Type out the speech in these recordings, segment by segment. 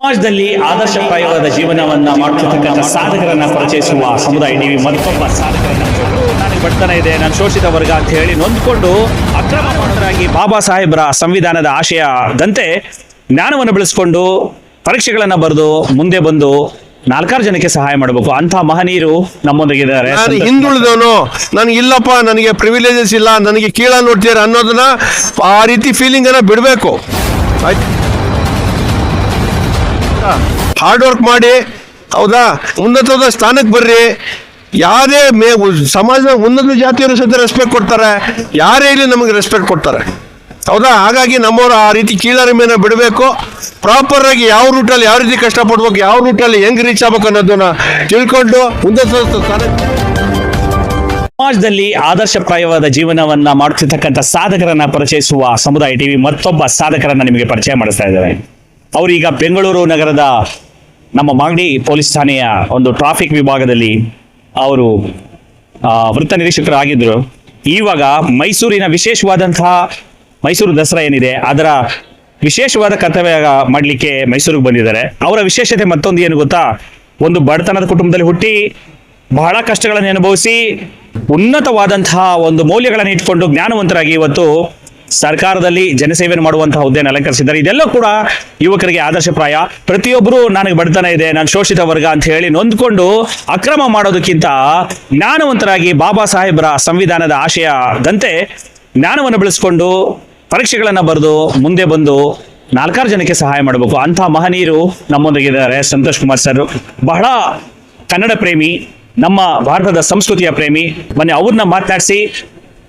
ಸಮಾಜದಲ್ಲಿ ಆದರ್ಶಪ್ರಾಯವಾದ ಜೀವನವನ್ನ ಮಾಡುತ್ತಿರ್ತಕ್ಕಂಥ ಸಾಧಕರನ್ನ ಪರಿಚಯಿಸುವ ಸಮುದಾಯ ಟಿವಿ ಮತ್ತೊಬ್ಬ ಸಾಧಕರನ್ನ ನನಗೆ ಬರ್ತಾನೆ ಇದೆ ನಾನು ಶೋಷಿತ ವರ್ಗ ಅಂತ ಹೇಳಿ ನೊಂದ್ಕೊಂಡು ಅಕ್ರಮ ಮಾಡುವರಾಗಿ ಬಾಬಾ ಸಾಹೇಬರ ಸಂವಿಧಾನದ ಆಶಯದಂತೆ ಜ್ಞಾನವನ್ನು ಬೆಳೆಸ್ಕೊಂಡು ಪರೀಕ್ಷೆಗಳನ್ನ ಬರೆದು ಮುಂದೆ ಬಂದು ನಾಲ್ಕಾರು ಜನಕ್ಕೆ ಸಹಾಯ ಮಾಡಬೇಕು. ಅಂತ ಮಹನೀಯರು ನಮ್ಮೊಂದಿಗಿದ್ದಾರೆ ನಾನು ಹಿಂದುಳಿದವನು. ನನಗೆ ಇಲ್ಲಪ್ಪ ನನಗೆ ಪ್ರಿವಿಲೇಜಸ್ ಇಲ್ಲ ನನಗೆ ಕೀಳ ನೋಡ್ತೀರ ಅನ್ನೋದನ್ನ ಆ ರೀತಿ ಫೀಲಿಂಗ್ ಅನ್ನ ಬಿಡಬೇಕು. ಹಾರ್ಡ್ ವರ್ಕ್ ಮಾಡಿ, ಹೌದಾ? ಉನ್ನತವಾದ ಸ್ಥಾನಕ್ಕೆ ಬರ್ರಿ. ಯಾರೇ ಮೇ ಸಮಾಜದ ಉನ್ನತ ಜಾತಿಯವರು ಸಹಿತ ರೆಸ್ಪೆಕ್ಟ್ ಕೊಡ್ತಾರೆ, ಯಾರೇ ಇಲ್ಲಿ ನಮಗೆ ರೆಸ್ಪೆಕ್ಟ್ ಕೊಡ್ತಾರೆ. ಹೌದಾ? ಹಾಗಾಗಿ ನಮ್ಮವರು ಆ ರೀತಿ ಕೀಳರಿಮೆನ ಬಿಡಬೇಕು. ಪ್ರಾಪರ್ ಆಗಿ ಯಾವ ರೂಟಲ್ಲಿ ಯಾವ ರೀತಿ ಕಷ್ಟಪಡ್ಬೇಕು, ಯಾವ ರೂಟಲ್ಲಿ ಹೆಂಗೆ ರೀಚ್ ಆಗ್ಬೇಕು ಅನ್ನೋದನ್ನ ತಿಳ್ಕೊಂಡು ಉನ್ನತ ಸಮಾಜದಲ್ಲಿ ಆದರ್ಶಪ್ರಾಯವಾದ ಜೀವನವನ್ನ ಮಾಡುತ್ತಿರ್ತಕ್ಕಂಥ ಸಾಧಕರನ್ನ ಪರಿಚಯಿಸುವ ಸಮುದಾಯ ಟಿವಿ ಮತ್ತೊಬ್ಬ ಸಾಧಕರನ್ನ ನಿಮಗೆ ಪರಿಚಯ ಮಾಡಿಸ್ತಾ ಇದ್ದಾರೆ. ಅವರೀಗ ಬೆಂಗಳೂರು ನಗರದ ನಮ್ಮ ಮಾಗಡಿ ಪೊಲೀಸ್ ಠಾಣೆಯ ಒಂದು ಟ್ರಾಫಿಕ್ ವಿಭಾಗದಲ್ಲಿ ಅವರು ವೃತ್ತ ನಿರೀಕ್ಷಕರಾಗಿದ್ದರು ಇವಾಗ ಮೈಸೂರಿನ ವಿಶೇಷವಾದಂತಹ ಮೈಸೂರು ದಸರಾ ಏನಿದೆ, ಅದರ ವಿಶೇಷವಾದ ಕರ್ತವ್ಯ ಮಾಡಲಿಕ್ಕೆ ಮೈಸೂರಿಗೆ ಬಂದಿದ್ದಾರೆ. ಅವರ ವಿಶೇಷತೆ ಮತ್ತೊಂದು ಏನು ಗೊತ್ತಾ? ಒಂದು ಬಡತನದ ಕುಟುಂಬದಲ್ಲಿ ಹುಟ್ಟಿ ಬಹಳ ಕಷ್ಟಗಳನ್ನು ಅನುಭವಿಸಿ ಉನ್ನತವಾದಂತಹ ಒಂದು ಮೌಲ್ಯಗಳನ್ನು ಇಟ್ಕೊಂಡು ಜ್ಞಾನವಂತರಾಗಿ ಇವತ್ತು ಸರ್ಕಾರದಲ್ಲಿ ಜನಸೇವೆಯನ್ನು ಮಾಡುವಂತಹ ಹುದ್ದೆಯನ್ನು ಅಲಂಕರಿಸಿದ್ದಾರೆ. ಇದೆಲ್ಲ ಕೂಡ ಯುವಕರಿಗೆ ಆದರ್ಶಪ್ರಾಯ ಪ್ರತಿಯೊಬ್ಬರು ನನಗೆ ಬಡತನ ಇದೆ, ನಾನು ಶೋಷಿತ ವರ್ಗ ಅಂತ ಹೇಳಿ ನೊಂದ್ಕೊಂಡು ಅಕ್ರಮ ಮಾಡೋದಕ್ಕಿಂತ ಜ್ಞಾನವಂತರಾಗಿ ಬಾಬಾ ಸಾಹೇಬರ ಸಂವಿಧಾನದ ಆಶಯದಂತೆ ಜ್ಞಾನವನ್ನು ಬೆಳೆಸ್ಕೊಂಡು ಪರೀಕ್ಷೆಗಳನ್ನು ಬರೆದು ಮುಂದೆ ಬಂದು ನಾಲ್ಕಾರು ಜನಕ್ಕೆ ಸಹಾಯ ಮಾಡಬೇಕು. ಅಂತಹ ಮಹನೀಯರು ನಮ್ಮೊಂದಿಗಿದ್ದಾರೆ ಸಂತೋಷ್ ಕುಮಾರ್ ಸರ್, ಬಹಳ ಕನ್ನಡ ಪ್ರೇಮಿ, ನಮ್ಮ ಭಾರತದ ಸಂಸ್ಕೃತಿಯ ಪ್ರೇಮಿ. ಮೊನ್ನೆ ಅವ್ರನ್ನ ಮಾತನಾಡಿಸಿ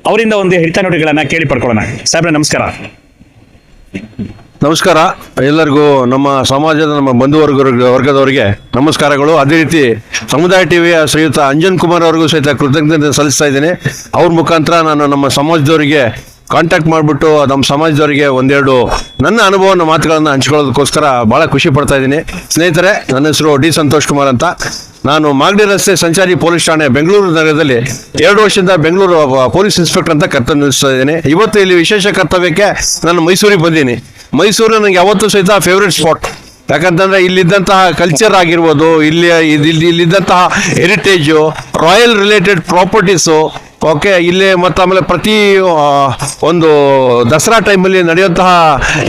ಅವರಿಂದ ಒಂದು ಹಿಡಿತ ನುಡಿಗಳನ್ನ ಕೇಳಿ ಪಡ್ಕೊಳ್ಳೋಣ ಸಾಹೇಬ್ರೆ, ನಮಸ್ಕಾರ. ನಮಸ್ಕಾರ. ಎಲ್ಲರಿಗೂ ನಮ್ಮ ಸಮಾಜದ ನಮ್ಮ ಬಂಧುವರ್ಗ ವರ್ಗದವರಿಗೆ ನಮಸ್ಕಾರಗಳು. ಅದೇ ರೀತಿ ಸಮುದಾಯ ಟಿವಿಯ ಶ್ರೀಯುತ ಅಂಜನ್ ಕುಮಾರ್ ಅವರಿಗೂ ಸಹಿತ ಕೃತಜ್ಞತೆ ಸಲ್ಲಿಸ್ತಾ ಇದ್ದೀನಿ. ಅವ್ರ ಮುಖಾಂತರ ನಾನು ನಮ್ಮ ಸಮಾಜದವರಿಗೆ ಕಾಂಟ್ಯಾಕ್ಟ್ ಮಾಡಿಬಿಟ್ಟು ನಮ್ಮ ಸಮಾಜದವರಿಗೆ ಒಂದೆರಡು ನನ್ನ ಅನುಭವನ ಮಾತುಗಳನ್ನು ಹಂಚ್ಕೊಳ್ಳೋದಕ್ಕೋಸ್ಕರ ಭಾಳ ಖುಷಿ ಪಡ್ತಾ ಇದ್ದೀನಿ. ಸ್ನೇಹಿತರೆ, ನನ್ನ ಹೆಸರು ಡಿ ಸಂತೋಷ್ ಕುಮಾರ್ ಅಂತ. ನಾನು ಮಾಗಡಿ ರಸ್ತೆ ಸಂಚಾರಿ ಪೊಲೀಸ್ ಠಾಣೆ ಬೆಂಗಳೂರು ನಗರದಲ್ಲಿ ಎರಡು ವರ್ಷದಿಂದ ಬೆಂಗಳೂರು ಪೊಲೀಸ್ ಇನ್ಸ್ಪೆಕ್ಟರ್ ಅಂತ ಕರ್ತವ್ಯ ಇದ್ದೇನೆ ಇವತ್ತು ಇಲ್ಲಿ ವಿಶೇಷ ಕರ್ತವ್ಯಕ್ಕೆ ನಾನು ಮೈಸೂರಿಗೆ ಬಂದೀನಿ ಮೈಸೂರು ನನಗೆ ಯಾವತ್ತೂ ಸಹಿತ ಫೇವ್ರೇಟ್ ಸ್ಪಾಟ್ ಯಾಕಂತಂದ್ರೆ ಇಲ್ಲಿದ್ದಂತಹ ಕಲ್ಚರ್ ಆಗಿರ್ಬೋದು ಇಲ್ಲಿ ಇಲ್ಲಿದ್ದಂತಹ heritage royal related properties okay ಇಲ್ಲಿ ಮತ್ತು ಆಮೇಲೆ ಪ್ರತಿ ಒಂದು ದಸರಾ ಟೈಮಲ್ಲಿ ನಡೆಯುವಂತಹ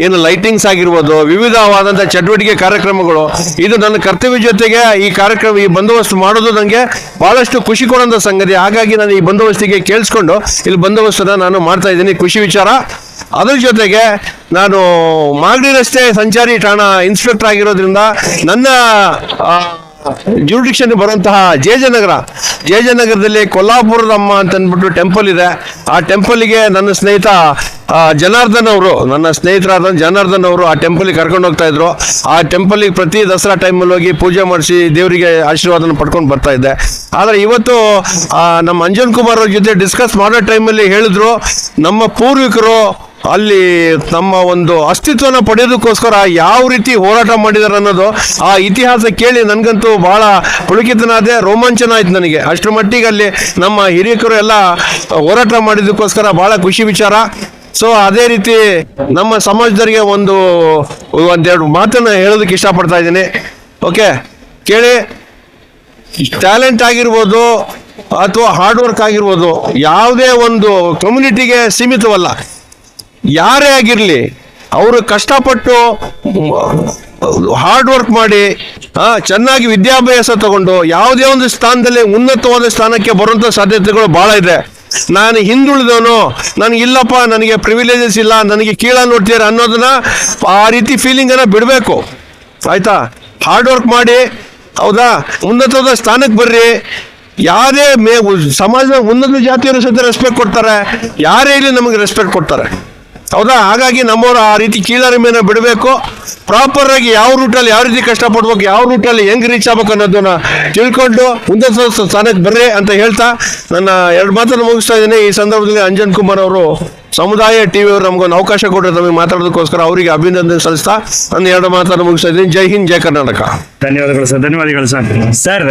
ಏನು ಲೈಟಿಂಗ್ಸ್ ಆಗಿರ್ಬೋದು ವಿವಿಧವಾದಂಥ ಚಟುವಟಿಕೆ ಕಾರ್ಯಕ್ರಮಗಳು, ಇದು ನನ್ನ ಕರ್ತವ್ಯ ಜೊತೆಗೆ ಈ ಕಾರ್ಯಕ್ರಮ, ಈ ಬಂದೋಬಸ್ತ್ ಮಾಡೋದು ನನಗೆ ಭಾಳಷ್ಟು ಖುಷಿ ಕೊಡೋಂಥ ಸಂಗತಿ. ಹಾಗಾಗಿ ನಾನು ಈ ಬಂದೋಬಸ್ತಿಗೆ ಕೇಳಿಸ್ಕೊಂಡು ಇಲ್ಲಿ ಬಂದೋಬಸ್ತನ್ನು ನಾನು ಮಾಡ್ತಾ ಇದ್ದೀನಿ. ಖುಷಿ ವಿಚಾರ. ಅದ್ರ ಜೊತೆಗೆ ನಾನು ಮಾಗಡಿ ರಸ್ತೆ ಸಂಚಾರಿ ಠಾಣಾ ಇನ್ಸ್ಪೆಕ್ಟರ್ ಆಗಿರೋದ್ರಿಂದ ನನ್ನ ಜೂರಿಡಿಕ್ಷನ್ ಬರುವಂತಹ ಜಯಜನಗರ. ಜೆ ನಗರದಲ್ಲಿ ಕೊಲ್ಲಾಪುರದಮ್ಮ ಅಂತ ಅಂದ್ಬಿಟ್ಟು ಟೆಂಪಲ್ ಇದೆ. ಆ ಟೆಂಪಲ್ಗೆ ನನ್ನ ಸ್ನೇಹಿತ ಜನಾರ್ದನ್ ಅವರು, ನನ್ನ ಸ್ನೇಹಿತರಾದ ಜನಾರ್ದನ್ ಅವರು ಆ ಟೆಂಪಲ್ಗೆ ಕರ್ಕೊಂಡು ಹೋಗ್ತಾ ಇದ್ರು. ಆ ಟೆಂಪಲ್ಗೆ ಪ್ರತಿ ದಸರಾ ಟೈಮಲ್ಲಿ ಹೋಗಿ ಪೂಜೆ ಮಾಡಿಸಿ ದೇವರಿಗೆ ಆಶೀರ್ವಾದನ ಪಡ್ಕೊಂಡು ಬರ್ತಾ ಇದ್ದೆ. ಆದರೆ ಇವತ್ತು ನಮ್ಮ ಅಂಜನ್ ಕುಮಾರ್ ಅವ್ರ ಜೊತೆ ಡಿಸ್ಕಸ್ ಮಾಡೋ ಟೈಮಲ್ಲಿ ಹೇಳಿದ್ರು, ನಮ್ಮ ಪೂರ್ವಿಕರು ಅಲ್ಲಿ ನಮ್ಮ ಒಂದು ಅಸ್ತಿತ್ವನ ಪಡೆಯೋದಕ್ಕೋಸ್ಕರ ಯಾವ ರೀತಿ ಹೋರಾಟ ಮಾಡಿದಾರೆ ಅನ್ನೋದು ಆ ಇತಿಹಾಸ ಕೇಳಿ ನನಗಂತೂ ಬಹಳ ಪುಳುಕಿತನಾದೆ ರೋಮಾಂಚನ ಆಯ್ತು ನನಗೆ. ಅಷ್ಟರ ಮಟ್ಟಿಗೆ ಅಲ್ಲಿ ನಮ್ಮ ಹಿರಿಯಕರು ಎಲ್ಲ ಹೋರಾಟ ಮಾಡಿದ್ದಕ್ಕೋಸ್ಕರ ಬಹಳ ಖುಷಿ ವಿಚಾರ. ಸೊ ಅದೇ ರೀತಿ ನಮ್ಮ ಸಮಾಜದವರಿಗೆ ಒಂದು, ಒಂದೆರಡು ಮಾತನ್ನ ಹೇಳೋದಕ್ಕೆ ಇಷ್ಟಪಡ್ತಾ ಇದ್ದೀನಿ. ಓಕೆ ಕೇಳಿ. ಟ್ಯಾಲೆಂಟ್ ಆಗಿರ್ಬೋದು ಅಥವಾ ಹಾರ್ಡ್ ವರ್ಕ್ ಆಗಿರ್ಬೋದು, ಯಾವುದೇ ಒಂದು ಕಮ್ಯುನಿಟಿಗೆ ಸೀಮಿತವಲ್ಲ. ಯಾರೇ ಆಗಿರಲಿ, ಅವರು ಕಷ್ಟಪಟ್ಟು ಹಾರ್ಡ್ ವರ್ಕ್ ಮಾಡಿ ಚೆನ್ನಾಗಿ ವಿದ್ಯಾಭ್ಯಾಸ ತಗೊಂಡು ಯಾವುದೇ ಒಂದು ಸ್ಥಾನದಲ್ಲಿ ಉನ್ನತವಾದ ಸ್ಥಾನಕ್ಕೆ ಬರುವಂಥ ಸಾಧ್ಯತೆಗಳು ಭಾಳ ಇದೆ. ನಾನು ಹಿಂದುಳಿದವನು ನನಗೆ ಇಲ್ಲಪ್ಪ, ನನಗೆ ಪ್ರಿವಿಲೇಜಸ್ ಇಲ್ಲ, ನನಗೆ ಕೀಳ ನೋಡ್ತೀರ ಅನ್ನೋದನ್ನ ಆ ರೀತಿ ಫೀಲಿಂಗನ್ನು ಬಿಡಬೇಕು. ಆಯ್ತಾ? ಹಾರ್ಡ್ ವರ್ಕ್ ಮಾಡಿ, ಹೌದಾ? ಉನ್ನತವಾದ ಸ್ಥಾನಕ್ಕೆ ಬರ್ರಿ. ಯಾರೇ ಮೇ ಸಮಾಜದ ಉನ್ನತ ಜಾತಿಯವರು ಸಹಿತ ರೆಸ್ಪೆಕ್ಟ್ ಕೊಡ್ತಾರೆ, ಯಾರೇ ಇಲ್ಲಿ ನಮಗೆ ರೆಸ್ಪೆಕ್ಟ್ ಕೊಡ್ತಾರೆ. ಹೌದಾ? ಹಾಗಾಗಿ ನಮ್ಮವರು ಆ ರೀತಿ ಕೀಳರಿಮೆನ ಬಿಡಬೇಕು. ಪ್ರಾಪರ್ ಆಗಿ ಯಾವ ರೂಟಲ್ಲಿ ಯಾವ ರೀತಿ ಕಷ್ಟಪಡ್ಬೇಕು, ಯಾವ ರೂಟಲ್ಲಿ ಹೆಂಗ್ ರೀಚ್ ಆಗ್ಬೇಕು ಅನ್ನೋದನ್ನ ತಿಳ್ಕೊಂಡು ಮುಂದೆ ಸ್ಥಾನಕ್ಕೆ ಬರ್ರಿ ಅಂತ ಹೇಳ್ತಾ ನನ್ನ ಎರಡು ಮಾತನ್ನು ಮುಗಿಸ್ತಾ ಇದ್ದೀನಿ. ಈ ಸಂದರ್ಭದಲ್ಲಿ ಅಂಜನ್ ಕುಮಾರ್ ಅವರು ಸಮುದಾಯ ಟಿವಿ ಅವರು ನಮಗೊಂದು ಅವಕಾಶ ಕೊಟ್ಟರೆ ನಮಗೆ ಮಾತಾಡೋದಕ್ಕೋಸ್ಕರ ಅವರಿಗೆ ಅಭಿನಂದನೆ ಸಲ್ಲಿಸ್ತಾ ನಾನು ಎರಡು ಮಾತನ್ನು ಮುಗಿಸ್ತಾ ಇದ್ದೀನಿ. ಜೈ ಹಿಂದ್ ಜೈ ಕರ್ನಾಟಕ. ಧನ್ಯವಾದಗಳು ಸರ್ ಧನ್ಯವಾದಗಳು ಸರ್. ಸರ್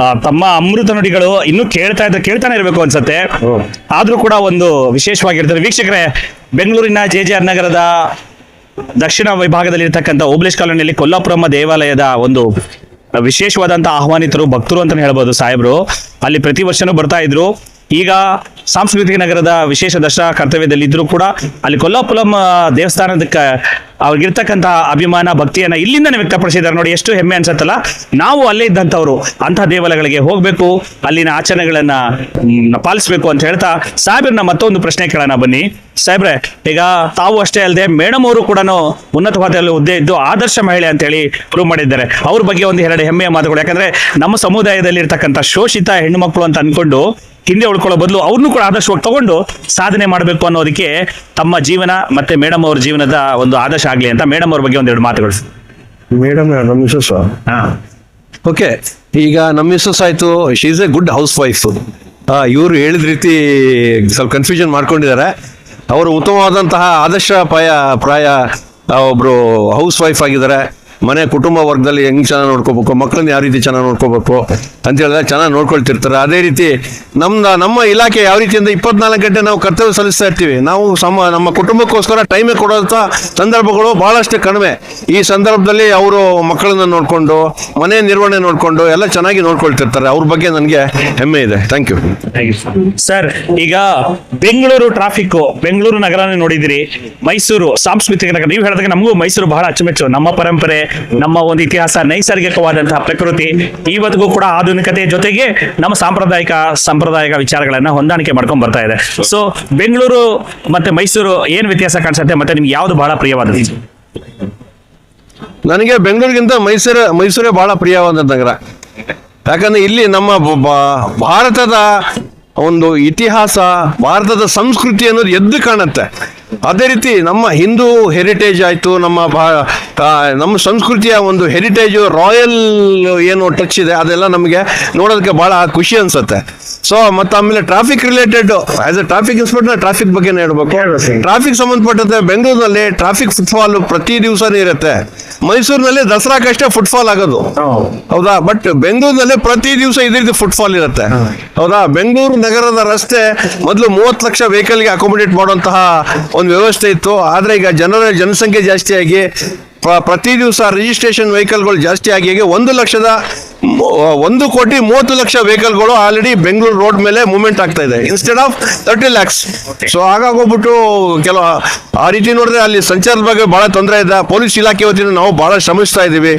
ಆ, ತಮ್ಮ ಅಮೃತ ನುಡಿಗಳು ಇನ್ನೂ ಕೇಳ್ತಾ ಇದ್ದ ಕೇಳ್ತಾನೆ ಇರಬೇಕು ಅನ್ಸತ್ತೆ. ಆದ್ರೂ ಕೂಡ ಒಂದು ವಿಶೇಷವಾಗಿರ್ತದೆ. ವೀಕ್ಷಕರೇ ಬೆಂಗಳೂರಿನ ಜೆ ಜೆ ಆರ್ ನಗರದ ದಕ್ಷಿಣ ವಿಭಾಗದಲ್ಲಿ ಇರತಕ್ಕಂಥ ಓಬ್ಲೇಶ್ ಕಾಲೋನಿಯಲ್ಲಿ ಕೊಲ್ಲಾಪುರಮ್ಮ ದೇವಾಲಯದ ಒಂದು ವಿಶೇಷವಾದಂತಹ ಆಹ್ವಾನಿತರು ಭಕ್ತರು ಅಂತಾನೆ ಹೇಳ್ಬೋದು ಸಾಹೇಬ್ರು. ಅಲ್ಲಿ ಪ್ರತಿ ವರ್ಷನೂ ಬರ್ತಾ ಇದ್ರು. ಈಗ ಸಾಂಸ್ಕೃತಿಕ ನಗರದ ವಿಶೇಷ ದಸರಾ ಕರ್ತವ್ಯದಲ್ಲಿ ಇದ್ರು ಕೂಡ ಅಲ್ಲಿ ಕೊಲ್ಲಾಪುಲಂ ದೇವಸ್ಥಾನದಕ್ಕೆ ಅವ್ರಿಗಿರ್ತಕ್ಕಂತಹ ಅಭಿಮಾನ, ಭಕ್ತಿಯನ್ನ ಇಲ್ಲಿಂದನೇ ವ್ಯಕ್ತಪಡಿಸಿದ್ದಾರೆ. ನೋಡಿ, ಎಷ್ಟು ಹೆಮ್ಮೆ ಅನ್ಸತ್ತಲ್ಲ? ನಾವು ಅಲ್ಲೇ ಇದ್ದಂಥವ್ರು ಅಂತಹ ದೇವಾಲಯಗಳಿಗೆ ಹೋಗ್ಬೇಕು, ಅಲ್ಲಿನ ಆಚರಣೆಗಳನ್ನ ಪಾಲಿಸ್ಬೇಕು ಅಂತ ಹೇಳ್ತಾ ಸಾಹೇಬ್ರನ್ನ ಮತ್ತೊಂದು ಪ್ರಶ್ನೆ ಕೇಳೋಣ ಬನ್ನಿ. ಸಾಹೇಬ್ರೆ, ಈಗ ತಾವು ಅಷ್ಟೇ ಅಲ್ಲದೆ ಮೇಡಮ್ ಅವರು ಕೂಡ ಉನ್ನತವಾದ ಹುದ್ದೆ ಇದ್ದು ಆದರ್ಶ ಮಹಿಳೆ ಅಂತ ಹೇಳಿ ಪ್ರೂವ್ ಮಾಡಿದ್ದಾರೆ. ಅವ್ರ ಬಗ್ಗೆ ಒಂದು ಎರಡು ಹೆಮ್ಮೆಯ ಮಾತುಗಳು. ಯಾಕಂದ್ರೆ ನಮ್ಮ ಸಮುದಾಯದಲ್ಲಿ ಇರ್ತಕ್ಕಂಥ ಶೋಷಿತ ಹೆಣ್ಣುಮಕ್ಕಳು ಅಂತ ಅನ್ಕೊಂಡು ಹಿಂದೆ ಉಳ್ಕೊಳ್ಳೋ ಬದಲು ಅವ್ರನ್ನೂ ಕೂಡ ಆದರ್ಶವಾಗಿ ತಗೊಂಡು ಸಾಧನೆ ಮಾಡಬೇಕು ಅನ್ನೋದಕ್ಕೆ ತಮ್ಮ ಜೀವನ ಮತ್ತೆ ಮೇಡಮ್ ಅವ್ರ ಜೀವನದ ಒಂದು ಆದರ್ಶ ಆಗಲಿ ಅಂತ ಮೇಡಮ್ ಅವ್ರ ಬಗ್ಗೆ ಒಂದೆರಡು ಮಾತುಗಳು. ಮೇಡಮ್ ನಮ್ಮ ಮಿಸಸ್ ಓಕೆ ಈಗ ನಮ್ಮ ಮಿಸಸ್ ಆಯ್ತು she is a good house wife ಇವರು ಹೇಳಿದ ರೀತಿ ಸ್ವಲ್ಪ ಕನ್ಫ್ಯೂಷನ್ ಮಾಡ್ಕೊಂಡಿದ್ದಾರೆ. ಅವರು ಉತ್ತಮವಾದಂತಹ ಆದರ್ಶ ಪ್ರಾಯ ಪ್ರಾಯ ಒಬ್ರು ಹೌಸ್ ವೈಫ್ ಆಗಿದ್ದಾರೆ. ಮನೆ ಕುಟುಂಬ ವರ್ಗದಲ್ಲಿ ಹೆಂಗ್ ಚೆನ್ನಾಗಿ ನೋಡ್ಕೋಬೇಕು ಮಕ್ಕಳನ್ನ ಯಾವ ರೀತಿ ಚೆನ್ನಾಗಿ ನೋಡ್ಕೋಬೇಕು ಅಂತ ಹೇಳಿದ್ರೆ ಚೆನ್ನಾಗಿ ನೋಡ್ಕೊಳ್ತಿರ್ತಾರೆ. ಅದೇ ರೀತಿ ನಮ್ದು, ನಮ್ಮ ಇಲಾಖೆ ಯಾವ ರೀತಿಯಿಂದ ಇಪ್ಪತ್ನಾಲ್ಕು ಗಂಟೆ ನಾವು ಕರ್ತವ್ಯ ಸಲ್ಲಿಸ್ತಾ ಇರ್ತೀವಿ. ನಾವು ಸಮ, ನಮ್ಮ ಕುಟುಂಬಕ್ಕೋಸ್ಕರ ಟೈಮೇ ಕೊಡೋಂಥ ಸಂದರ್ಭಗಳು ಭಾಳಷ್ಟು ಕಡಿಮೆ. ಈ ಸಂದರ್ಭದಲ್ಲಿ ಅವರು ಮಕ್ಕಳನ್ನ ನೋಡ್ಕೊಂಡು, ಮನೆ ನಿರ್ವಹಣೆ ನೋಡ್ಕೊಂಡು ಎಲ್ಲ ಚೆನ್ನಾಗಿ ನೋಡ್ಕೊಳ್ತಿರ್ತಾರೆ. ಅವ್ರ ಬಗ್ಗೆ ನನಗೆ ಹೆಮ್ಮೆ ಇದೆ. ಥ್ಯಾಂಕ್ ಯು ಸರ್ ಈಗ ಬೆಂಗಳೂರು ಟ್ರಾಫಿಕ್ ಬೆಂಗಳೂರು ನಗರನೇ ನೋಡಿದಿರಿ ಮೈಸೂರು, ಸಾಂಸ್ಕೃತಿಕ ನಗರ, ನೀವು ಹೇಳಿದಾಗ ನಮಗೂ ಮೈಸೂರು ಬಹಳ ಅಚ್ಚುಮೆಚ್ಚು. ನಮ್ಮ ಪರಂಪರೆ ನಮ್ಮ ಒಂದು ಇತಿಹಾಸ ನೈಸರ್ಗಿಕವಾದಂತಹ ಪ್ರಕೃತಿ ಇವತ್ತಿಗೂ ಕೂಡ ಆಧುನಿಕತೆ ಜೊತೆಗೆ ನಮ್ಮ ಸಾಂಪ್ರದಾಯಿಕ ಸಾಂಪ್ರದಾಯಿಕ ವಿಚಾರಗಳನ್ನ ಹೊಂದಾಣಿಕೆ ಮಾಡ್ಕೊಂಡ್ ಬರ್ತಾ ಇದೆ. ಸೊ ಬೆಂಗಳೂರು ಮತ್ತೆ ಮೈಸೂರು ಏನ್ ವ್ಯತ್ಯಾಸ ಕಾಣಿಸುತ್ತೆ ಮತ್ತೆ ನಿಮ್ಗೆ ಯಾವ್ದು ಬಹಳ ಪ್ರಿಯವಾದದ್ದು? ನನಗೆ ಬೆಂಗಳೂರಿಗಿಂತ ಮೈಸೂರು, ಮೈಸೂರೇ ಬಹಳ ಪ್ರಿಯವಾದ ನಗರ. ಯಾಕಂದ್ರೆ ಇಲ್ಲಿ ನಮ್ಮ ಭಾರತದ ಒಂದು ಇತಿಹಾಸ, ಭಾರತದ ಸಂಸ್ಕೃತಿ ಅನ್ನೋದು ಎದ್ದು ಕಾಣುತ್ತೆ. ಅದೇ ರೀತಿ ನಮ್ಮ ಹಿಂದೂ ಹೆರಿಟೇಜ್ ಆಯಿತು ನಮ್ಮ ಭಾ ನಮ್ಮ ಸಂಸ್ಕೃತಿಯ ಒಂದು ಹೆರಿಟೇಜ್ ರಾಯಲ್ ಏನು ಟಚ್ ಇದೆ ಅದೆಲ್ಲ ನಮಗೆ ನೋಡೋದಕ್ಕೆ ಬಹಳ ಖುಷಿ ಅನ್ಸುತ್ತೆ. ಸೊ ಮತ್ತೆ ಆಮೇಲೆ traffic related as a traffic inspector traffic ಬಗ್ಗೆ ಹೇಳ್ಬೇಕು? ಟ್ರಾಫಿಕ್ ಸಂಬಂಧಪಟ್ಟಂತೆ ಬೆಂಗಳೂರಿನಲ್ಲಿ ಟ್ರಾಫಿಕ್ ಫುಟ್ಫಾಲ್ ಪ್ರತಿ ದಿವಸನೂ ಇರುತ್ತೆ. ಮೈಸೂರಿನಲ್ಲಿ ದಸರಾಕಷ್ಟೇ ಫುಟ್ಫಾಲ್ ಆಗೋದು. ಹೌದಾ. ಬಟ್ ಬೆಂಗಳೂರಿನಲ್ಲಿ ಪ್ರತಿ ದಿವಸ ಇದ್ರದ್ದು ಫುಟ್ಫಾಲ್ ಇರುತ್ತೆ. ಹೌದಾ? ಬೆಂಗಳೂರು ನಗರದ ರಸ್ತೆ ಮೊದಲು ಮೂವತ್ತು ಲಕ್ಷ ವೆಹಿಕಲ್ಗೆ ಅಕೊಮೊಡೇಟ್ ಮಾಡುವಂತಹ ಒಂದು ವ್ಯವಸ್ಥೆ ಇತ್ತು. ಆದ್ರೆ ಈಗ ಜನರ ಜನಸಂಖ್ಯೆ ಜಾಸ್ತಿ ಆಗಿ ಪ್ರ- ಪ್ರತಿ ದಿವಸ ರಿಜಿಸ್ಟ್ರೇಷನ್ ವೆಹಿಕಲ್ಗಳು ಜಾಸ್ತಿ ಆಗಿ ಹೇಗೆ ಒಂದು ಲಕ್ಷದ ಒಂದು ಕೋಟಿ ಮೂವತ್ತು ಲಕ್ಷ ವೆಹಿಕಲ್ಗಳು ಆಲ್ರೆಡಿ ಬೆಂಗಳೂರು ರೋಡ್ ಮೇಲೆ ಮೂವ್ಮೆಂಟ್ ಆಗ್ತಾ ಇದೆ. Instead of thirty lakhs so ಹಾಗಾಗೋಗ್ಬಿಟ್ಟು ಕೆಲವು ಆ ರೀತಿ ನೋಡಿದ್ರೆ ಅಲ್ಲಿ ಸಂಚಾರದ ಬಗ್ಗೆ ಬಹಳ ತೊಂದರೆ ಇದೆ. ಪೊಲೀಸ್ ಇಲಾಖೆ ವತಿಯಿಂದ ನಾವು ಬಹಳ ಶ್ರಮಿಸ್ತಾ ಇದ್ದೀವಿ.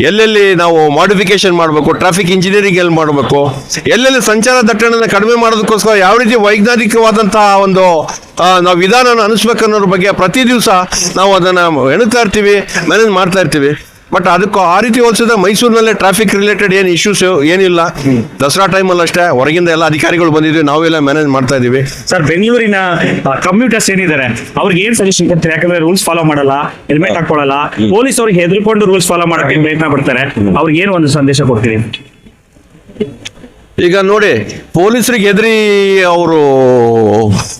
ಎಲ್ಲೆಲ್ಲಿ ನಾವು ಮಾಡಿಫಿಕೇಶನ್ ಮಾಡಬೇಕು ಟ್ರಾಫಿಕ್ ಇಂಜಿನಿಯರಿಂಗ್ ಎಲ್ಲಿ ಮಾಡಬೇಕು, ಎಲ್ಲೆಲ್ಲಿ ಸಂಚಾರ ದಟ್ಟಣೆಯನ್ನು ಕಡಿಮೆ ಮಾಡೋದಕ್ಕೋಸ್ಕರ ಯಾವ ರೀತಿ ವೈಜ್ಞಾನಿಕವಾದಂತಹ ಒಂದು ನಾವು ವಿಧಾನನ ಅನಿಸ್ಬೇಕು ಅನ್ನೋದ್ರ ಬಗ್ಗೆ ಪ್ರತಿ ದಿವಸ ನಾವು ಅದನ್ನು ಎಣುತ್ತಾ ಇರ್ತೀವಿ ಮ್ಯಾನೇಜ್ ಮಾಡ್ತಾ ಇರ್ತೀವಿ. ಬಟ್ ಅದಕ್ಕೂ ಆ ರೀತಿ ಹೋಲಿಸಿದ್ರೆ ಮೈಸೂರಿನಲ್ಲೇ ಟ್ರಾಫಿಕ್ ರಿಲೇಟೆಡ್ ಏನು ಇಶ್ಯೂಸ್ ಏನಿಲ್ಲ. ದಸರಾ ಟೈಮಲ್ಲಿ ಅಷ್ಟೇ ಹೊರಗಿಂದ ಎಲ್ಲ ಅಧಿಕಾರಿಗಳು ಬಂದಿದ್ವಿ ನಾವೆಲ್ಲ ಮ್ಯಾನೇಜ್ ಮಾಡ್ತಾ ಇದೀವಿ ಸರ್ ಬೆಂಗಳೂರಿನ ಕಮ್ಯೂಟರ್ಸ್ ಏನಿದ್ದಾರೆ? ಅವ್ರಿಗೆ ಏನ್ ಸಜೆಷನ್ ಕೊಡ್ತಾರೆ ಯಾಕಂದ್ರೆ ರೂಲ್ಸ್ ಫಾಲೋ ಮಾಡಲ್ಲ ಹೆಲ್ಮೆಟ್ ಹಾಕೊಳ್ಳಲ್ಲ ಪೊಲೀಸ್ ಅವ್ರಿಗೆ ಹೆದರ್ಕೊಂಡು ರೂಲ್ಸ್ ಫಾಲೋ ಮಾಡಕ್ಕೆ ಪ್ರಯತ್ನ ಪಡ್ತಾರೆ. ಅವ್ರಿಗೆ ಏನು ಒಂದು ಸಂದೇಶ ಕೊಡ್ತೀರಿ? ಈಗ ನೋಡಿ, ಪೊಲೀಸರಿಗೆ ಹೆದರಿ ಅವರು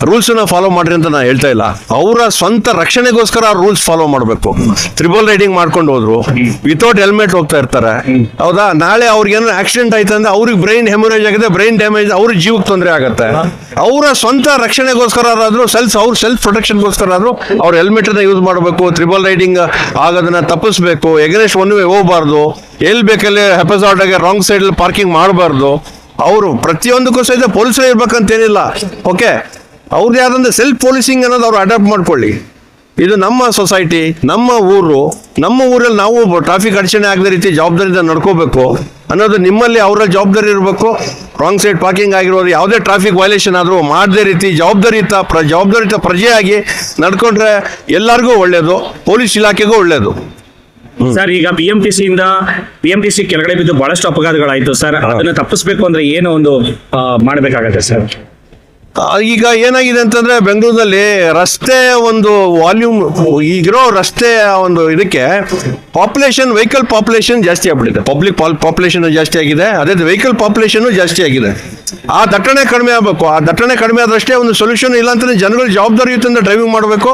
ರೂಲ್ಸ್ನ ಫಾಲೋ ಮಾಡ್ರಿ ಅಂತ ನಾನು ಹೇಳ್ತಾ ಇಲ್ಲ. ಅವರ ಸ್ವಂತ ರಕ್ಷಣೆಗೋಸ್ಕರ ರೂಲ್ಸ್ ಫಾಲೋ ಮಾಡಬೇಕು. ತ್ರಿಬಲ್ ರೈಡಿಂಗ್ ಮಾಡ್ಕೊಂಡು ಹೋದ್ರು. ವಿತೌಟ್ ಹೆಲ್ಮೆಟ್ ಹೋಗ್ತಾ ಇರ್ತಾರೆ. ಹೌದಾ? ನಾಳೆ ಅವ್ರಿಗೆ ಏನಾದ್ರು ಆಕ್ಸಿಡೆಂಟ್ ಆಯ್ತು ಅಂದ್ರೆ ಅವ್ರಿಗೆ ಬ್ರೈನ್ ಹೆಮರೇಜ್ ಆಗಿದೆ ಬ್ರೈನ್ ಡ್ಯಾಮೇಜ್ ಅವ್ರ ಜೀವಕ್ಕೆ ತೊಂದರೆ ಆಗುತ್ತೆ. ಅವರ ಸ್ವಂತ ರಕ್ಷಣೆಗೋಸ್ಕರ ಆದ್ರೂ ಸೆಲ್ಫ್ ಅವ್ರ ಸೆಲ್ಫ್ ಪ್ರೊಟೆಕ್ಷನ್ಗೋಸ್ಕರ ಆದ್ರೂ ಅವ್ರ ಹೆಲ್ಮೆಟ್ ಯೂಸ್ ಮಾಡಬೇಕು ತ್ರಿಬಲ್ ರೈಡಿಂಗ್ ಆಗೋದನ್ನ ತಪ್ಪಿಸ್ಬೇಕು ಎಗನೆಸ್ಟ್ ಒನ್ ಹೋಗ್ಬಾರ್ದು. ಎಲ್ಲಿ ಬೇಕಲ್ಲಿ ಹೆಪಸಾರ್ಡ್ ಆಗಿ ರಾಂಗ್ ಸೈಡ್ ಪಾರ್ಕಿಂಗ್ ಮಾಡಬಾರ್ದು. ಅವರು ಪ್ರತಿಯೊಂದಕ್ಕೂ ಸಹಿತ ಪೊಲೀಸರೇ ಇರ್ಬೇಕಂತೇನಿಲ್ಲ. ಓಕೆ ಅವ್ರದ್ದು ಯಾವ್ದಂದ್ರೆ ಸೆಲ್ಫ್ ಪೊಲೀಸಿಂಗ್ ಅನ್ನೋದು ಅವ್ರು ಅಡಾಪ್ಟ್ ಮಾಡ್ಕೊಳ್ಳಿ. ಇದು ನಮ್ಮ ಸೊಸೈಟಿ ನಮ್ಮ ಊರು, ನಮ್ಮ ಊರಲ್ಲಿ ನಾವು ಟ್ರಾಫಿಕ್ ಅಡಚಣೆ ಆಗದ ರೀತಿ ಜವಾಬ್ದಾರಿಯಿಂದ ನಡ್ಕೋಬೇಕು ಅನ್ನೋದು ನಿಮ್ಮಲ್ಲಿ ಅವರ ಜವಾಬ್ದಾರಿ ಇರಬೇಕು. ರಾಂಗ್ ಸೈಡ್ ಪಾರ್ಕಿಂಗ್ ಆಗಿರೋದು ಯಾವುದೇ ಟ್ರಾಫಿಕ್ ವೈಲೇಷನ್ ಆದರೂ ಮಾಡದೇ ರೀತಿ ಜವಾಬ್ದಾರಿಯುತ ಪ್ರ, ಜವಾಬ್ದಾರಿಯುತ ಪ್ರಜೆಯಾಗಿ ನಡ್ಕೊಂಡ್ರೆ ಎಲ್ಲರಿಗೂ ಒಳ್ಳೆಯದು ಪೊಲೀಸ್ ಇಲಾಖೆಗೂ ಒಳ್ಳೆಯದು ಸರ್ ಈಗ ಬಿ ಎಂ ಟಿ ಸಿ ಇಂದ ಬಿ ಎಂ ಟಿ ಸಿ ಕೆಳಗಡೆ ಬಿದ್ದು ಬಹಳಷ್ಟು ಅಪಘಾತಗಳಾಯ್ತು ಸರ್. ಅದನ್ನ ತಪ್ಪಿಸ್ಬೇಕು ಅಂದ್ರೆ ಏನು ಒಂದು ಮಾಡಬೇಕಾಗತ್ತೆ ಸರ್? ಈಗ ಏನಾಗಿದೆ ಅಂತಂದ್ರೆ ಬೆಂಗಳೂರಿನಲ್ಲಿ ರಸ್ತೆ ಒಂದು ವಾಲ್ಯೂಮ್ ಈಗಿರೋ ರಸ್ತೆಯ ಒಂದು ಇದಕ್ಕೆ ಪಾಪ್ಯುಲೇಷನ್ ವೆಹಿಕಲ್ ಪಾಪ್ಯುಲೇಷನ್ ಜಾಸ್ತಿ ಆಗ್ಬಿಟ್ಟಿದೆ. ಪಬ್ಲಿಕ್ ಪಾಪ್ಯುಲೇಷನ್ ಜಾಸ್ತಿ ಆಗಿದೆ. ಅದೇ ವೆಹಿಕಲ್ ಪಾಪ್ಯುಲೇಷನ್ ಜಾಸ್ತಿ ಆಗಿದೆ. ಆ ದಟ್ಟಣೆ ಕಡಿಮೆ ಆಗಬೇಕು. ಆ ದಟ್ಟಣೆ ಕಡಿಮೆ ಆದಷ್ಟೇ ಒಂದು ಸೊಲ್ಯೂಷನ್ ಇಲ್ಲ ಅಂತಂದ್ರೆ ಜನಗಳು ಜವಾಬ್ದಾರಿಯುತದಿಂದ ಡ್ರೈವಿಂಗ್ ಮಾಡಬೇಕು.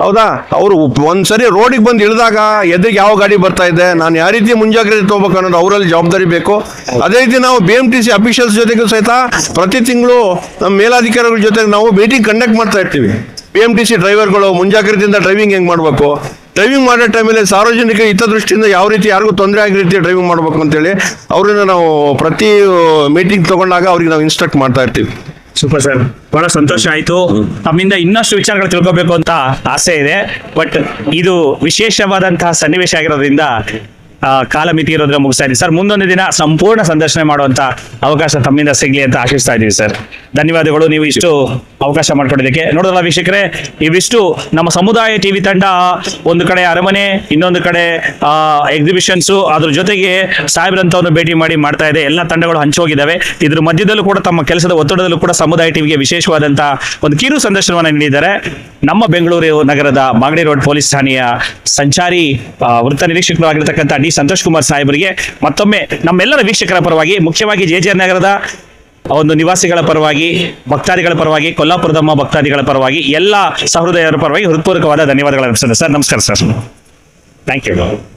ಹೌದಾ? ಅವರು ಒಂದ್ಸರಿ ರೋಡಿಗೆ ಬಂದು ಇಳಿದಾಗ ಎದುರಿಗೆ ಯಾವ ಗಾಡಿ ಬರ್ತಾ ಇದೆ, ನಾನು ಯಾವ ರೀತಿ ಮುಂಜಾಗ್ರತೆ ತಗೋಬೇಕು ಅನ್ನೋದು ಅವರಲ್ಲಿ ಜವಾಬ್ದಾರಿ ಬೇಕು. ಅದೇ ರೀತಿ ನಾವು B M T C officials ಜೊತೆಗೂ ಸಹಿತ ಪ್ರತಿ ತಿಂಗಳು ನಮ್ಮ ಮೇಲಾಧಿಕಾರಿಗಳ ಜೊತೆ ನಾವು ಮೀಟಿಂಗ್ ಕಂಡಕ್ಟ್ ಮಾಡ್ತಾ ಇರ್ತೀವಿ. ಬಿ ಎಂ ಟಿ ಸಿ ಡ್ರೈವರ್ಗಳು ಮುಂಜಾಗ್ರತೆಯಿಂದ ಡ್ರೈವಿಂಗ್ ಹೆಂಗೆ ಮಾಡಬೇಕು? ಡ್ರೈವಿಂಗ್ ಮಾಡೋ ಟೈಮಲ್ಲಿ ಸಾರ್ವಜನಿಕ ಹಿತದೃಷ್ಟಿಯಿಂದ ಯಾವ ರೀತಿ ಯಾರಿಗೂ ತೊಂದರೆ ಆಗಿ ರೀತಿ ಡ್ರೈವಿಂಗ್ ಮಾಡಬೇಕು ಅಂತೇಳಿ, ಅವ್ರನ್ನ ನಾವು ಪ್ರತಿ ಮೀಟಿಂಗ್ ತಗೊಂಡಾಗ ಅವ್ರಿಗೆ ನಾವು ಇನ್ಸ್ಟ್ರಕ್ಟ್ ಮಾಡ್ತಾ ಇರ್ತೀವಿ. ಸೂಪರ್ ಸರ್ ಬಹಳ ಸಂತೋಷ ಆಯ್ತು. ತಮ್ಮಿಂದ ಇನ್ನಷ್ಟು ವಿಚಾರಗಳು ತಿಳ್ಕೊಬೇಕು ಅಂತ ಆಸೆ ಇದೆ. ಬಟ್ ಇದು ವಿಶೇಷವಾದಂತಹ ಸನ್ನಿವೇಶ ಆಗಿರೋದ್ರಿಂದ ಆ, ಕಾಲ ಮಿತಿ ಇರೋದ್ರ ಮುಗಿಸ್ತಾ ಇದ್ದೀವಿ ಸರ್ ಮುಂದೊಂದು ದಿನ ಸಂಪೂರ್ಣ ಸಂದರ್ಶನ ಮಾಡುವಂತ ಅವಕಾಶ ತಮ್ಮಿಂದ ಸಿಗ್ಲಿ ಅಂತ ಆಶಿಸ್ತಾ ಇದ್ದೀವಿ ಸರ್. ಧನ್ಯವಾದಗಳು. ನೀವು ಇಷ್ಟು ಅವಕಾಶ ಮಾಡ್ಕೊಂಡಿದ್ದಕ್ಕೆ. ನೋಡೋದಲ್ಲ ವೀಕ್ಷಕರೇ ಇವಿಷ್ಟು ನಮ್ಮ ಸಮುದಾಯ ಟಿವಿ ತಂಡ ಒಂದು ಕಡೆ ಅರಮನೆ ಇನ್ನೊಂದು ಕಡೆ ಎಕ್ಸಿಬಿಷನ್ಸ್ ಅದ್ರ ಜೊತೆಗೆ ಸಾಹೇಬ್ರಂತವನ್ನು ಭೇಟಿ ಮಾಡಿ ಮಾಡ್ತಾ ಇದೆ. ಎಲ್ಲ ತಂಡಗಳು ಹಂಚೋಗಿದ್ದಾವೆ. ಇದ್ರ ಮಧ್ಯದಲ್ಲೂ ಕೂಡ ತಮ್ಮ ಕೆಲಸದ ಒತ್ತಡದಲ್ಲೂ ಕೂಡ ಸಮುದಾಯ ಟಿವಿಗೆ ವಿಶೇಷವಾದಂತಹ ಒಂದು ಕಿರು ಸಂದರ್ಶನವನ್ನು ನೀಡಿದ್ದಾರೆ. ನಮ್ಮ ಬೆಂಗಳೂರು ನಗರದ ಮಾಗಡಿ ರೋಡ್ ಪೊಲೀಸ್ ಠಾಣೆಯ ಸಂಚಾರಿ ವೃತ್ತ ನಿರೀಕ್ಷಕರಾಗಿರ್ತಕ್ಕಂಥ ಡಿ ಸಂತೋಷ್ ಕುಮಾರ್ ಸಾಹೇಬರಿಗೆ ಮತ್ತೊಮ್ಮೆ ನಮ್ಮೆಲ್ಲರ ವೀಕ್ಷಕರ ಪರವಾಗಿ, ಮುಖ್ಯವಾಗಿ ಜೆ ಜೆ ನಗರದ ಒಂದು ನಿವಾಸಿಗಳ ಪರವಾಗಿ, ಭಕ್ತಾದಿಗಳ ಪರವಾಗಿ, ಕೊಲ್ಲಾಪುರದಮ್ಮ ಭಕ್ತಾದಿಗಳ ಪರವಾಗಿ, ಎಲ್ಲ ಸಹೃದಯರ ಪರವಾಗಿ ಹೃತ್ಪೂರ್ವಕವಾದ ಧನ್ಯವಾದಗಳನ್ನು ಸರ್, ನಮಸ್ಕಾರ ಸರ್. Thank you